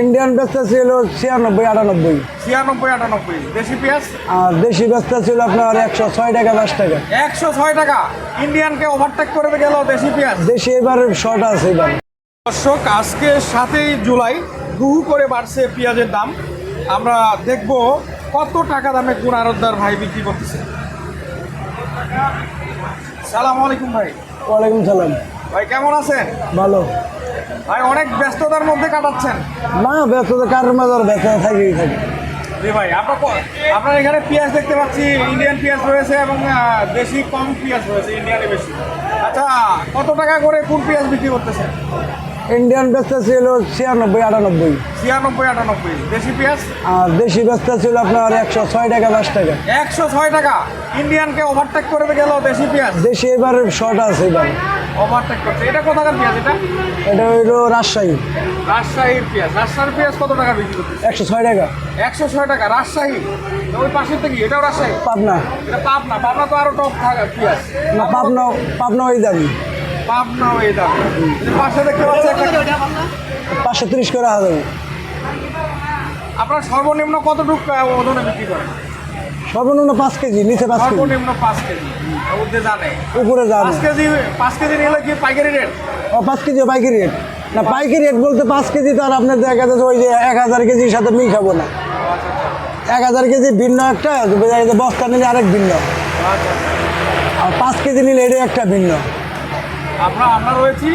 Indian বেচটা ছিল ছিয়ানব্বই আটানব্বই। ছিয়ানব্বই আটানব্বই। দেশি পেঁয়াজ? আর দেশি বেচটা ছিল আপনার একশো ছয় টাকা দশ টাকা। একশো ছয় টাকা। ইন্ডিয়ানকে ওভারটেক করে গেল দেশি পেঁয়াজ। দেশি এবার শর্ট আছে এবার। দর্শক আজকে সাতই জুলাই হু হু করে বাড়ছে পেঁয়াজের দাম। আমরা দেখব কত টাকা দামে কোন আরতদার ভাই বিক্রি করতেছে। সালাম আলাইকুম ভাই। ওয়ালাইকুম সালাম। ভাই কেমন আছেন? ভালো। ভাই অনেক ব্যস্ততার মধ্যে কাটাচ্ছেন। না ব্যস্ততা কার মধ্যে ব্যস্ত থাকি থাকি জি ভাই আপনার আপনার এখানে পেঁয়াজ দেখতে পাচ্ছি ইন্ডিয়ান পেঁয়াজ রয়েছে এবং বেশি দেশি কম পেঁয়াজ রয়েছে ইন্ডিয়ানে বেশি। আচ্ছা কত টাকা করে কোন পেঁয়াজ বিক্রি করতেছেন? ইন্ডিয়ান বেচটা ছিল ছিয়ানব্বই আটানব্বই। ছিয়ানব্বই আটানব্বই। দেশি পেঁয়াজ? আর দেশি বেচটা ছিল আপনার একশো ছয় টাকা দশ টাকা। একশো ছয় টাকা। ইন্ডিয়ানকে ওভারটেক করে গেল দেশি পেঁয়াজ? দেশি এবার শর্ট আছে এবার। ওভারটেক করছে। এটা কোথাকার পেঁয়াজ এটা? এটা হইল রাজশাহী। রাজশাহীর পেঁয়াজ। রাজশাহীর পেঁয়াজ কত টাকা বিক্রি করতেছে? একশো ছয় টাকা। একশো ছয় টাকা। রাজশাহী? ওই পাশের থেকে এটাও রাজশাহী? পাবনা। এটা পাবনা। পাবনা তো আরও টপ থাকা পেঁয়াজ। না পাবনা পাবনা ওই দামি পাবনা এই দাম পাশে দেখতে পাচ্ছি একটা পাঁচশো তিরিশ করে হাজার। আপনার সর্বনিম্ন কতটুকু ওজনে বিক্রি করেন? সর্বনিম্ন পাঁচ কেজি নিচে পাঁচ কেজি। সর্বনিম্ন পাঁচ কেজি। জানে উপরে যান পাঁচ কেজি পাঁচ কেজি নিলে কি পাইকারি রেট? ও পাঁচ কেজি পাইকারি রেট। না পাইকারি রেট বলতে পাঁচ কেজি তো আর আপনার দেখা যাচ্ছে ওই যে এক হাজার কেজির সাথে মিল খাব না। এক হাজার কেজি ভিন্ন একটা বস্তা নিলে আরেক ভিন্ন। আর পাঁচ কেজি নিলে এটা একটা ভিন্ন। আমরা আমরা রয়েছি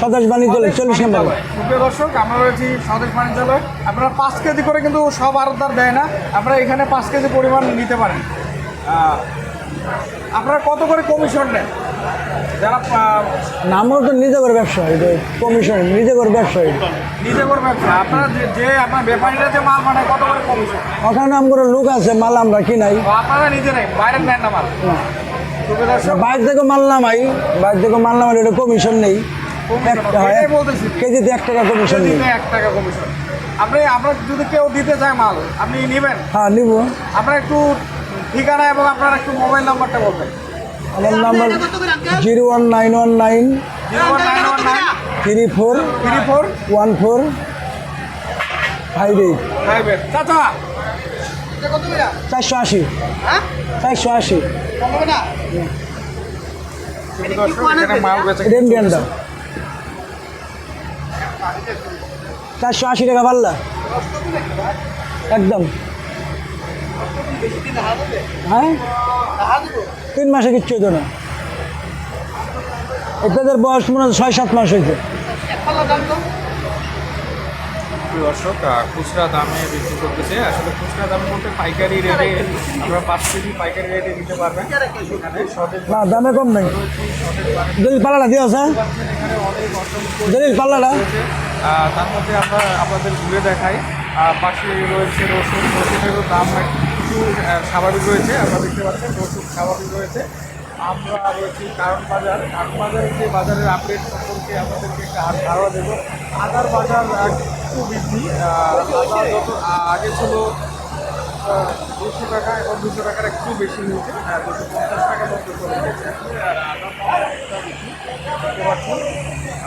স্বদেশ বাণিজ্য চল্লিশ নম্বর সুপ্রিয় দর্শক আমরা রয়েছি স্বদেশ বাণিজ্যালয়। আপনারা পাঁচ কেজি করে কিন্তু সব আরতদার দেয় না। আপনারা এখানে পাঁচ কেজি পরিমাণ নিতে পারেন। আপনারা কত করে কমিশন নেন? যারা নামও তো নিজে করে ব্যবসা এটা কমিশন নিজে করে ব্যবসা এটা নিজে করে ব্যবসা আপনারা যে আপনার ব্যাপারীরা যে মাল বানায় কত করে কমিশন? ওখানে নাম করে লোক আছে মাল আমরা কিনাই। তো আপনারা নিজে নেই বাইরের নেন না মাল। বাইরে থেকে মাল নামাই বাইরে থেকে মাল নামাই এটা কমিশন নেই। একটা হয় কেজিতে এক টাকা কমিশন নেই। এক টাকা কমিশন আপনি আপনার যদি কেউ দিতে চায় মাল আপনি নেবেন? হ্যাঁ নিব। আপনার একটু ঠিকানা এবং আপনার একটু মোবাইল নাম্বারটা বলবেন। আমার number zero one nine one nine zero one nine one nine three four three four one four five eight. Five eight. চাচা চারশো আশি। চারশো আশি। বেচে চারশো আশি টাকা পাল্লা। একদম। হ্যাঁ? তিন মাসে কিচ্ছু হতো না। এটাদের বয়স মনে হয় ছয় সাত মাস হয়েছে দর্শক আহ, খুচরা দামে বিক্রি করতেছে। আসলে খুচরা দাম বলতে পাইকারি রেটে আমরা পাঁচ কেজি পাইকারি রেটে দিতে পারবেন। না দামে কম নেই। দলিল পাল্লাটা অনেক অসংখ্য দলিল পাল্লাটা। তার মধ্যে আমরা আপনাদের ঘুরে দেখাই। পাশে রয়েছে রসুন। রসুনেরও দাম একটু স্বাভাবিক রয়েছে। আপনারা দেখতে পাচ্ছেন রসুন স্বাভাবিক রয়েছে। আমরা রয়েছি কারণ বাজার। কারণ বাজারের যে বাজারের আপডেট সম্পর্কে আমাদেরকে একটা ধারণা দেবো। আদার বাজার একটু বৃদ্ধি। আগে ছিল দুশো টাকা এবং দুশো টাকার একটু বেশি নিয়েছে। দুশো পঞ্চাশ টাকা মধ্যে চলে গেছে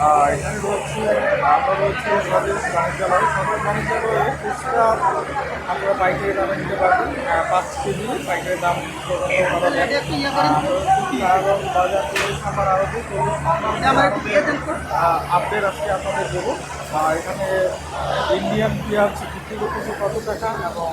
আর এখানে রয়েছে আমরা রয়েছে স্বদেশ বাণিজ্যালয়। স্বদেশ বাণিজ্যালয়ে খুচরা আপনারা পাইকারি দামে নিতে পারবেন আহ, পাঁচ কেজি পাইকারি দাম। আহ, কারণ বাজার চল্লিশ নাম্বার আড়তে আপডেট আজকে আপনাদের দেবো। এখানে ইন্ডিয়ান পেঁয়াজ বিক্রি করতেছে কত টাকা এবং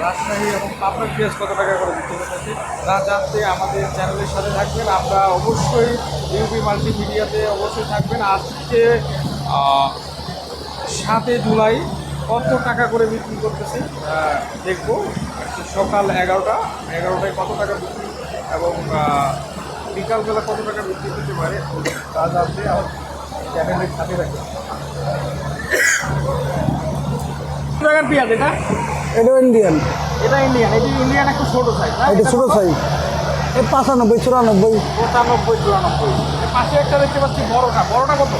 রাজশাহী এবং পাবনার পেঁয়াজ কত টাকা করে বিক্রি করতেছে? তা জানতে আমাদের চ্যানেলের সাথে থাকবেন। আমরা অবশ্যই ইউপি মাল্টিমিডিয়াতে অবশ্যই থাকবেন। আজকে সাতই জুলাই কত টাকা করে বিক্রি করতেছে? দেখব। সকাল এগারোটা। এগারোটায় কত টাকা বিক্রি এবং বিকালবেলা কত টাকা বিক্রি করতে পারে? তা জানতে আমার চ্যানেলের সাথে টাকার পেঁয়াজ এটা? এটা ইন্ডিয়ান এটা ইন্ডিয়ান এটা ইন্ডিয়ান একটু ছোট সাইজ এটা ছোটো সাইজ এই পাঁচানব্বই চুরানব্বই। পঁচানব্বই চুরানব্বই। পাশে একটা দেখতে পাচ্ছি বড়টা। বড়টা কত?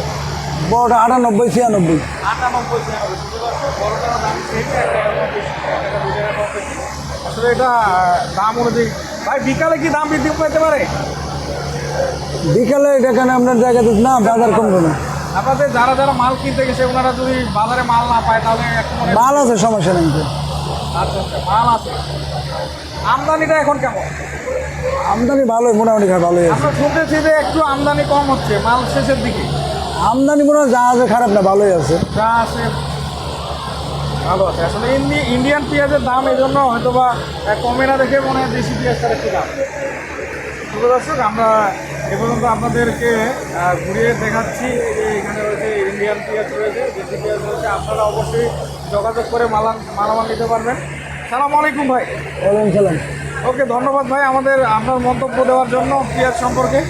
বড়টা আটানব্বই ছিয়ানব্বই। আটানব্বই। আসলে এটা দাম অনুযায়ী। ভাই বিকালে কি দাম বৃদ্ধি পেতে পারে? বিকালে এটা কেন আপনার জায়গাতে না বাজার কমবে না। আপনাদের যারা যারা মাল কিনতে গেছে ওনারা যদি বাজারে মাল না পায় তাহলে মাল আছে সমস্যা নেই। আচ্ছা আচ্ছা মাল আছে আমদানিটা এখন কেমন? আমদানি ভালোই মোটামুটি ভালোই আমরা শুনতেছি যে একটু আমদানি কম হচ্ছে মাল শেষের দিকে। আমদানি মনে হয় যা আছে খারাপ না ভালোই আছে। যা আছে ভালো আছে। আসলে ইন্ডি- ইন্ডিয়ান পেঁয়াজের দাম এই জন্য হয়তো বা কমে না দেখে মনে হয় দেশি পেঁয়াজটার একটু দাম। দর্শক আমরা এ পর্যন্ত আপনাদেরকে ঘুরিয়ে দেখাচ্ছি যে এখানে রয়েছে ইন্ডিয়ান পেঁয়াজ রয়েছে দেশি পেঁয়াজ রয়েছে। আপনারা অবশ্যই যোগাযোগ করে মালাম মালামাল নিতে পারবেন। সালাম আলাইকুম ভাই। ওয়ালাইকুম সালাম। ওকে ধন্যবাদ ভাই আমাদের আপনার মন্তব্য দেওয়ার জন্য পেঁয়াজ সম্পর্কে।